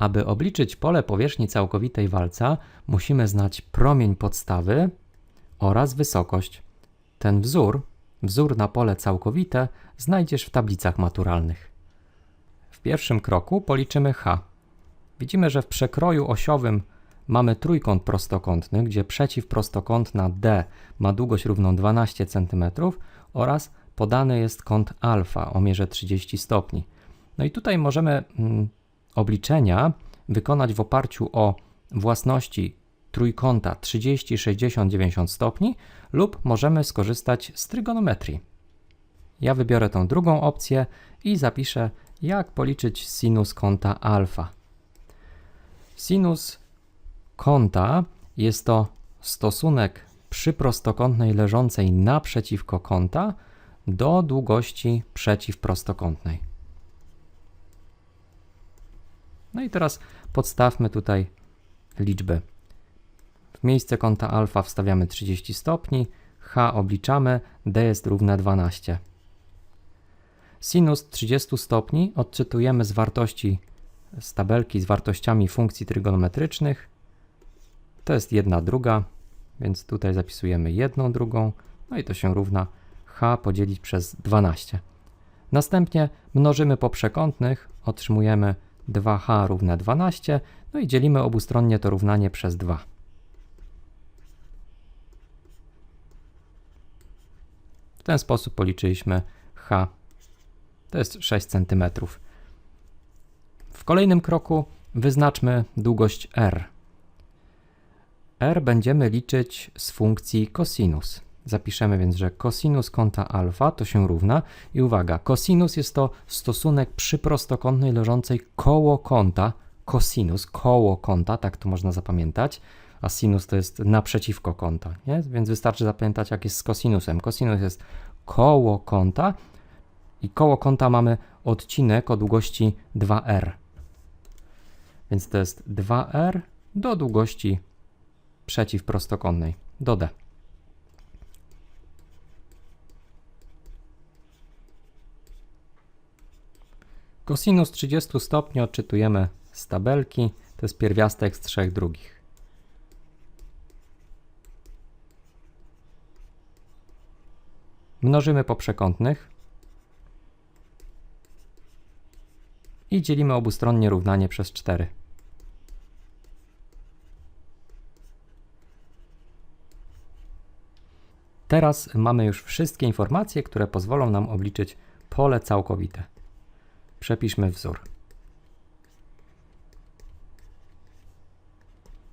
Aby obliczyć pole powierzchni całkowitej walca, musimy znać promień podstawy oraz wysokość. Ten wzór, wzór na pole całkowite, znajdziesz w tablicach maturalnych. W pierwszym kroku policzymy h. Widzimy, że w przekroju osiowym mamy trójkąt prostokątny, gdzie przeciwprostokątna D ma długość równą 12 cm oraz podany jest kąt alfa o mierze 30 stopni. No i tutaj możemy mm, obliczenia wykonać w oparciu o własności trójkąta 30, 60, 90 stopni lub możemy skorzystać z trygonometrii. Ja wybiorę tą drugą opcję i zapiszę, jak policzyć sinus kąta alfa. Sinus kąta jest to stosunek przyprostokątnej leżącej naprzeciwko kąta do długości przeciwprostokątnej. No i teraz podstawmy tutaj liczby. W miejsce kąta alfa wstawiamy 30 stopni, h obliczamy, d jest równe 12. Sinus 30 stopni odczytujemy z wartości z tabelki z wartościami funkcji trygonometrycznych. To jest jedna druga, więc tutaj zapisujemy jedną drugą, no i to się równa h podzielić przez 12. Następnie mnożymy po przekątnych, otrzymujemy 2h równe 12, no i dzielimy obustronnie to równanie przez 2. W ten sposób policzyliśmy h, to jest 6 cm. W kolejnym kroku wyznaczmy długość r. r będziemy liczyć z funkcji cosinus. Zapiszemy więc, że cosinus kąta alfa to się równa i uwaga, cosinus jest to stosunek przyprostokątnej leżącej koło kąta, cosinus, koło kąta, tak to można zapamiętać, a sinus to jest naprzeciwko kąta, nie? więc wystarczy zapamiętać jak jest z cosinusem. Cosinus jest koło kąta i koło kąta mamy odcinek o długości 2r. Więc to jest 2r do długości przeciwprostokątnej, do d. Kosinus 30 stopni odczytujemy z tabelki, to jest pierwiastek z 3 drugich. Mnożymy po przekątnych i dzielimy obustronnie równanie przez 4. Teraz mamy już wszystkie informacje, które pozwolą nam obliczyć pole całkowite. Przepiszmy wzór.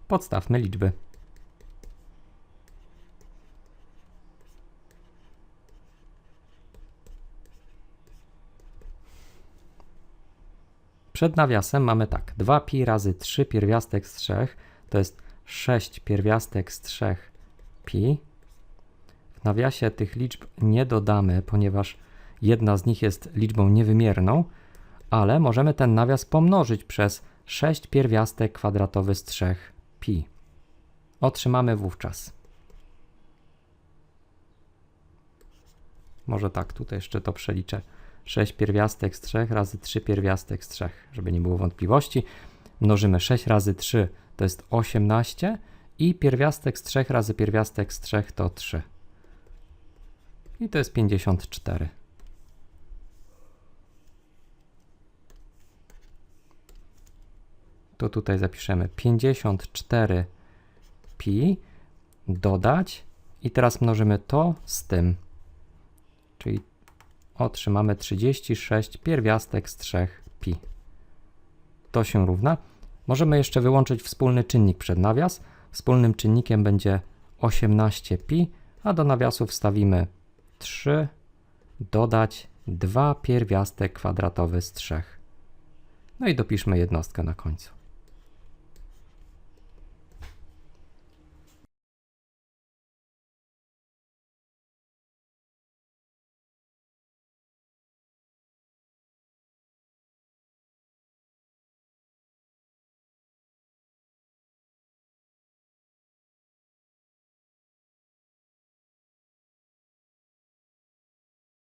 Podstawmy liczby. Przed nawiasem mamy tak, 2pi razy 3 pierwiastek z 3 to jest 6 pierwiastek z 3 pi. W nawiasie tych liczb nie dodamy, ponieważ jedna z nich jest liczbą niewymierną, ale możemy ten nawias pomnożyć przez 6 pierwiastek kwadratowy z 3 pi. Otrzymamy wówczas. Może tak, tutaj jeszcze to przeliczę. 6 pierwiastek z 3 razy 3 pierwiastek z 3, żeby nie było wątpliwości. Mnożymy 6 razy 3 to jest 18 i pierwiastek z 3 razy pierwiastek z 3 to 3. I to jest 54. To tutaj zapiszemy 54 pi dodać i teraz mnożymy to z tym. Czyli otrzymamy 36 pierwiastek z 3 pi. To się równa. Możemy jeszcze wyłączyć wspólny czynnik przed nawias. Wspólnym czynnikiem będzie 18 pi, a do nawiasu wstawimy 3, dodać 2 pierwiastek kwadratowy z 3. No i dopiszmy jednostkę na końcu.